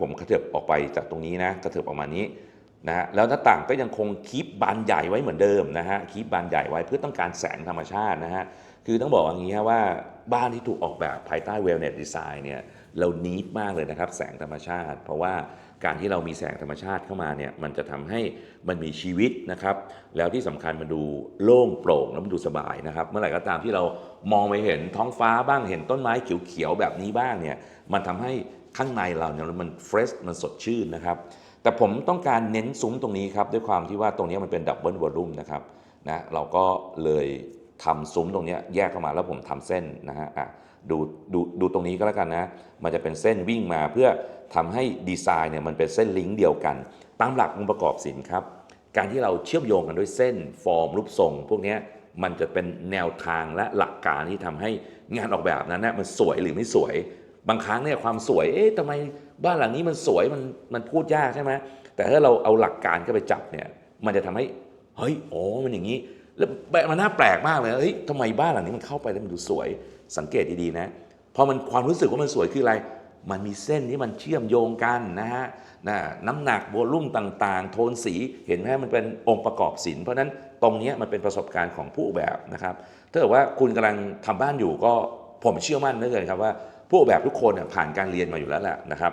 ผมกระเถิบออกไปจากตรงนี้นะกระเถิบออกมานี้ นะฮะแล้วหน้าต่างก็ยังคงคีบบานใหญ่ไว้เหมือนเดิมนะฮะคีบบานใหญ่ไว้เพื่อต้องการแสงธรรมชาตินะฮะคือต้องบอกอย่างนี้ฮะว่าบ้านที่ถูกออกแบบภายใต้ wellness design เนี่ยเรานีดมากเลยนะครับแสงธรรมชาติ เพราะว่าการที่เรามีแสงธรรมชาติเข้ามาเนี่ยมันจะทำให้มันมีชีวิตนะครับ แล้วที่สำคัญมันดูโล่งโปร่งแล้วมันดูสบายนะครับ เมื่อไหร่ก็ตามที่เรามองไปเห็นท้องฟ้าบ้างเห็นต้นไม้เขียวๆแบบนี้บ้างเนี่ยมันทำให้ข้างในเราเนี่ยมันเฟรชมันสดชื่นนะครับ แต่ผมต้องการเน้นซุ้มตรงนี้ครับ ด้วยความที่ว่าตรงนี้มันเป็นดับเบิลวอลลุ่มนะครับนะเราก็เลยทำซุ้มตรงนี้แยกเข้ามาแล้วผมทำเส้นนะฮะดูดูดูตรงนี้ก็แล้วกันนะ มันจะเป็นเส้นวิ่งมาเพื่อทำให้ดีไซน์เนี่ยมันเป็นเส้นลิงก์เดียวกัน ตามหลักองค์ประกอบศิลป์ครับ การที่เราเชื่อมโยงกันด้วยเส้นฟอร์มรูปทรง พวกนี้มันจะเป็นแนวทางและหลักการที่ทำให้งานออกแบบนั้นนะมันสวยหรือไม่สวย บางครั้งเนี่ยความสวย เอ๊ะทำไม บ้านหลังนี้มันสวยมันมันพูดยากใช่ไหมแต่ถ้าเราเอาหลักการเข้าไปจับเนี่ยมันจะทำให้เฮ้ยอ๋อมันอย่างนี้ แล้วมันน่าแปลกมากเลยเฮ้ยทำไมบ้านหลังนี้มันเข้าไปแล้วมันดูสวยสังเกตดีๆนะพอมันความรู้สึกว่ามันสวยคืออะไร มันมีเส้นที่มันเชื่อมโยงกันนะฮะน,น้ำหนักโวลุ่มต่างๆ โทนสีเห็นไหมมันเป็นองค์ประกอบศิลป์เพราะนั้นตรงนี้มันเป็นประสบการณ์ของผู้ออกแบบนะครับถ้าเกิดว่าคุณกำลังทำบ้านอยู่ก็ผมเชื่อมั่นเหลือเกินครับว่า ผู้ออกแบบทุกคนเนี่ยผ่านการเรียนมาอยู่แล้วแหละนะครับ